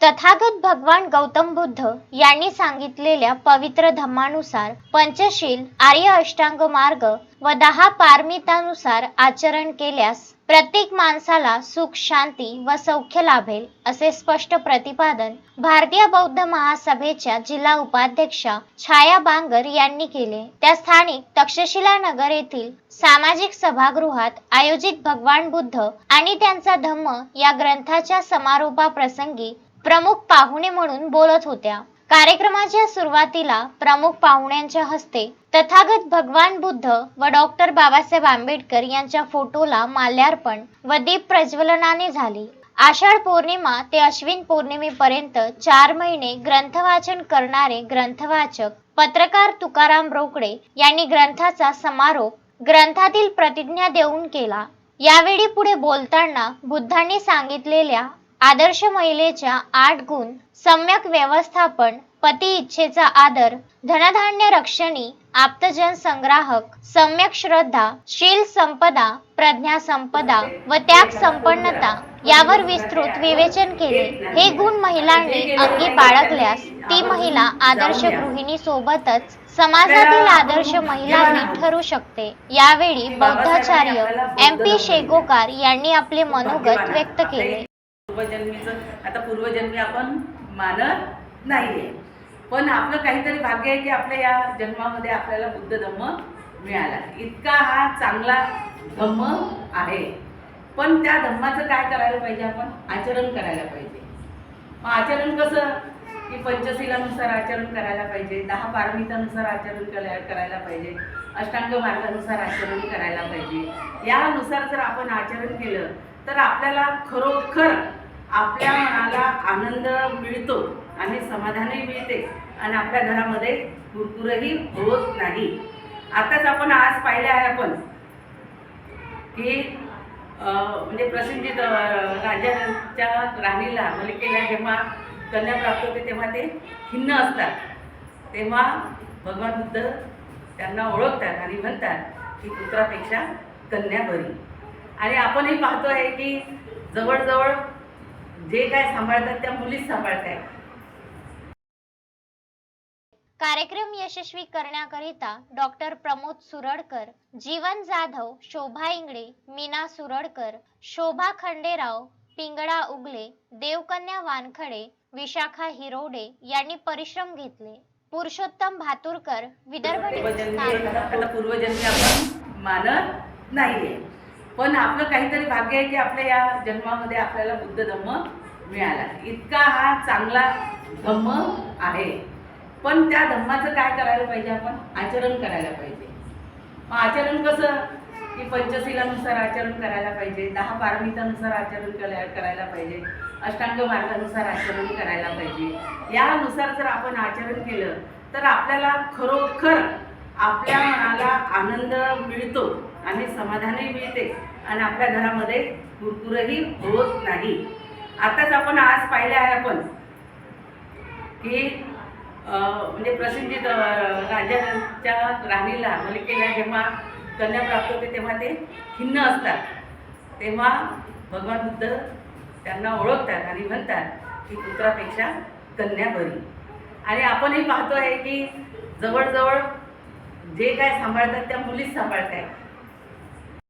तथागत भगवान गौतम बुद्ध यांनी सांगितलेल्या पवित्र धम्मानुसार पंचशील आर्य अष्टांग मार्ग व दहा पारमितानुसार आचरण केल्यास प्रत्येक माणसाला सुख शांती व सौख्य लाभेल असे स्पष्ट प्रतिपादन भारतीय बौद्ध महासभेच्या जिल्हा उपाध्यक्षा छाया बांगर यांनी केले. त्या स्थानिक तक्षशिला नगर येथील सामाजिक सभागृहात आयोजित भगवान बुद्ध आणि त्यांचा धम्म या ग्रंथाच्या समारोपाप्रसंगी प्रमुख पाहुणे म्हणून बोलत होत्या. कार्यक्रमाच्या सुरुवातीला प्रमुख पाहुण्यांच्या हस्ते तथागत भगवान बुद्ध व डॉक्टर बाबासाहेब आंबेडकर यांच्या फोटोला माल्यार्पण व दीप प्रज्वलनाने झाली. आषाढ पौर्णिमा ते अश्विन पौर्णिमेपर्यंत चार महिने ग्रंथवाचन करणारे ग्रंथवाचक पत्रकार तुकाराम रोकडे यांनी ग्रंथाचा समारोप ग्रंथातील प्रतिज्ञा देऊन केला. यावेळी पुढे बोलताना बुद्धांनी सांगितलेल्या आदर्श महिलेच्या आठ गुण सम्यक व्यवस्थापन पती इच्छेचा आदर धनधान्य रक्षणी आप्तजन संग्राहक सम्यक श्रद्धा शील संपदा प्रज्ञा संपदा व त्याग संपन्नता यावर विस्तृत विवेचन केले. हे गुण महिलांनी अंगी बाळगल्यास ती महिला आदर्श गृहिणी सोबतच समाजातील आदर्श महिलांनी ठरू शकते. यावेळी बौद्धाचार्य एम पी शेगोकार यांनी आपले मनोगत व्यक्त केले. पूर्वजन्मीचं आता पूर्वजन्मी आपण मानत नाहीये. पण आपलं काहीतरी भाग्य आहे की आपल्या या जन्मामध्ये आपल्याला बुद्ध धम्म मिळाला. इतका हा चांगला धम्म आहे. पण त्या धम्माचं काय करायला पाहिजे आपण? आचरण करायला पाहिजे. मग आचरण कसं? की पंचशिलानुसार आचरण करायला पाहिजे दहा पारमितानुसार आचरण करायला पाहिजे अष्टांग मार्गानुसार आचरण करायला पाहिजे. यानुसार जर आपण आचरण केलं तर आपल्याला खरोखर आपल्या मनाला आनंद मिळतो आणि समाधानही मिळते आणि आपल्या घरामध्ये कुरकुरही होत नाही. आताच आपण आज पाहिले आहे आपण की म्हणजे प्रसिद्ध राजाच्या राणीला मलिकेला जेव्हा कन्या प्राप्त होते तेव्हा ते खिन्न असतात. तेव्हा भगवान बुद्ध त्यांना ओळखतात आणि म्हणतात की पुत्रापेक्षा कन्या बरी. आणि आपणही पाहतो आहे की जवळजवळ जे काय सांभाळतात त्या मुलीच सांभाळत आहेत कार्यक्रम यशस्वी करण्याकरिता डॉक्टर प्रमोद सुरडकर जीवन जाधव शोभा इंगडे मीना सुरडकर शोभा खंडेराव पिंगळा उगले देवकन्या वानखडे विशाखा हिरोडे यांनी परिश्रम घेतले. पुरुषोत्तम भातुरकर विदर्भ पूर्वजन्मी आपण मानत नाहीये. पण आपलं काहीतरी भाग्य आहे की आपल्या या जन्मामध्ये आपल्याला बुद्ध धम्म मिळाला. इतका हा चांगला धम्म आहे. पण त्या धम्माचं काय करायला पाहिजे आपण? आचरण करायला पाहिजे. मग आचरण कसं? की पंचशिलानुसार आचरण करायला पाहिजे दहा पारमितानुसार आचरण करायला करायला पाहिजे अष्टांग मार्गानुसार आचरण करायला पाहिजे. यानुसार जर आपण आचरण केलं तर आपल्याला खरोखर आपल्या मनाला आनंद मिळतो. आणि समाधानही मिळते. आणि आपल्या घरामध्ये कुरकुरही होत नाही. आताच आपण आज पाहिले आहे आपण की म्हणजे प्रसिद्ध राजाच्या राणीला मलिकेला जेव्हा कन्या प्राप्त होते तेव्हा ते खिन्न असतात. तेव्हा भगवान बुद्ध त्यांना ओळखतात आणि म्हणतात की पुत्रापेक्षा कन्या बरी. आणि आपणही पाहतो आहे की जवळजवळ जे काय सांभाळतात त्या मुलीच सांभाळत आहेत